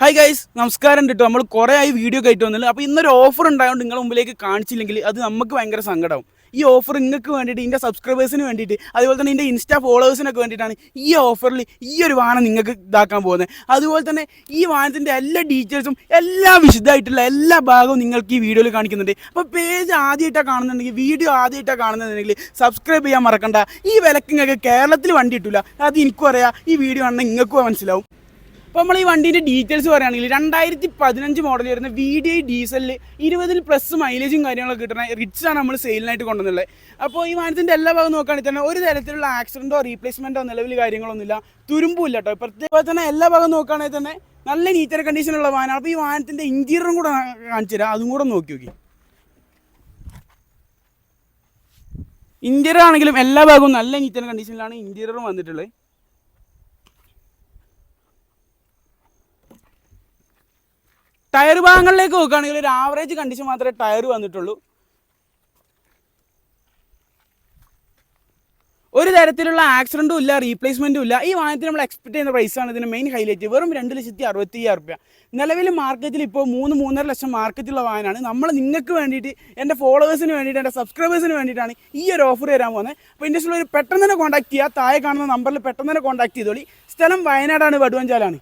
Hi guys നമസ്കാരം കേട്ടോ നമ്മൾ കുറേ ആയി വീഡിയോ കയറ്റി വന്നില്ല. അപ്പോൾ ഇന്നൊരു ഓഫർ ഉണ്ടായതുകൊണ്ട് നിങ്ങളുടെ മുമ്പിലേക്ക് കാണിച്ചില്ലെങ്കിൽ അത് നമുക്ക് ഭയങ്കര സങ്കടമാവും ഈ ഓഫർ നിങ്ങൾക്ക് വേണ്ടിയിട്ട് ഇതിന്റെ സബ്സ്ക്രൈബേഴ്സിന് വേണ്ടിയിട്ട് അതുപോലെ തന്നെ ഇതിന്റെ ഇൻസ്റ്റാ ഫോളോവേഴ്സിനൊക്കെ വേണ്ടിയിട്ടാണ് ഈ ഓഫറിൽ ഈ ഒരു വാഹനം നിങ്ങൾക്ക് ഇതാക്കാൻ പോകുന്നത് അതുപോലെ തന്നെ ഈ വാഹനത്തിന്റെ എല്ലാ ഡീറ്റെയിൽസും എല്ലാ വിശദമായിട്ടുള്ള എല്ലാ ഭാഗവും നിങ്ങൾക്ക് ഈ വീഡിയോയിൽ കാണിക്കുന്നുണ്ട്. അപ്പോൾ പേജ് ആദ്യമായിട്ടാണ് കാണുന്നുണ്ടെങ്കിൽ വീഡിയോ ആദ്യമായിട്ടാണ് കാണുന്നുണ്ടെങ്കിൽ സബ്സ്ക്രൈബ് ചെയ്യാൻ മറക്കണ്ട. ഈ വിലക്ക് നിങ്ങൾക്ക് കേരളത്തിൽ വണ്ടി കിട്ടില്ല അത് എനിക്കും അറിയാം. ഈ വീഡിയോ ആണെങ്കിൽ നിങ്ങൾക്കും മനസ്സിലാവും. അപ്പോൾ നമ്മൾ ഈ വണ്ടീന്റെ ഡീറ്റെയിൽസ് പറയുകയാണെങ്കിൽ രണ്ടായിരത്തി പതിനഞ്ച് മോഡൽ വരുന്ന വി ഡി ഐ ഡീസലിൽ ഇരുപതിൽ പ്ലസ് മൈലേജും കാര്യങ്ങളൊക്കെ കിട്ടുന്ന ആണ് നമ്മൾ സെയിലിനായിട്ട് കൊണ്ടുവന്നുള്ളത് അപ്പോൾ ഈ വാഹനത്തിന്റെ എല്ലാ ഭാഗം നോക്കുകയാണെങ്കിൽ തന്നെ ഒരു തരത്തിലുള്ള ആക്സിഡന്റോ റീപ്ലേസ്മെന്റോ നിലവിൽ കാര്യങ്ങളൊന്നുമില്ല. തുരുമ്പുമില്ല കേട്ടോ പ്രത്യേക തന്നെ എല്ലാ ഭാഗം നോക്കുകയാണെങ്കിൽ തന്നെ നല്ല നീറ്റർ കണ്ടീഷനുള്ള വാഹനമാണ് അപ്പോൾ ഈ വാഹനത്തിന്റെ ഇന്റീരിയറും കൂടെ കാണിച്ചു തരാം. അതും കൂടെ നോക്കി നോക്കി. ഇന്റീരിയർ ആണെങ്കിലും എല്ലാ ഭാഗവും നല്ല നീറ്റർ കണ്ടീഷനിലാണ് ഇന്റീരിയറും വന്നിട്ടുള്ളത്. ടയർ ഭാഗങ്ങളിലേക്ക് നോക്കുകയാണെങ്കിൽ ഒരു ആവറേജ് കണ്ടീഷൻ മാത്രമേ ടയർ വന്നിട്ടുള്ളൂ. ഒരു തരത്തിലുള്ള ആക്സിഡന്റും ഇല്ല റീപ്ലേസ്മെന്റും ഇല്ല. ഈ വാഹനത്തിന് നമ്മൾ എക്സ്പെക്ട് ചെയ്യുന്ന പ്രൈസാണ് ഇതിന് മെയിൻ ഹൈലൈറ്റ് വെറും രണ്ട് ലക്ഷത്തി അറുപത്തി അയ്യായിരം റുപ്യ. നിലവിൽ മാർക്കറ്റിൽ ഇപ്പോൾ മൂന്ന് മൂന്നര ലക്ഷം മാർക്കറ്റുള്ള വാഹനമാണ്. നമ്മൾ നിങ്ങൾക്ക് വേണ്ടിയിട്ട് എന്റെ ഫോളോവേഴ്സിന് വേണ്ടിയിട്ട് എന്റെ സബ്സ്ക്രൈബേഴ്സിന് വേണ്ടിയിട്ടാണ് ഈ ഒരു ഓഫർ തരാൻ പോകുന്നത്. അപ്പോൾ ഇൻഡസ്ട്രിയിൽ പെട്ടെന്ന് തന്നെ കോൺടാക്ട് ചെയ്യുക. താഴെ കാണുന്ന നമ്പറിൽ പെട്ടെന്ന് തന്നെ കോൺടാക്ട് ചെയ്തോളി. സ്ഥലം വയനാടാണ് വടുവഞ്ചാലാണ്.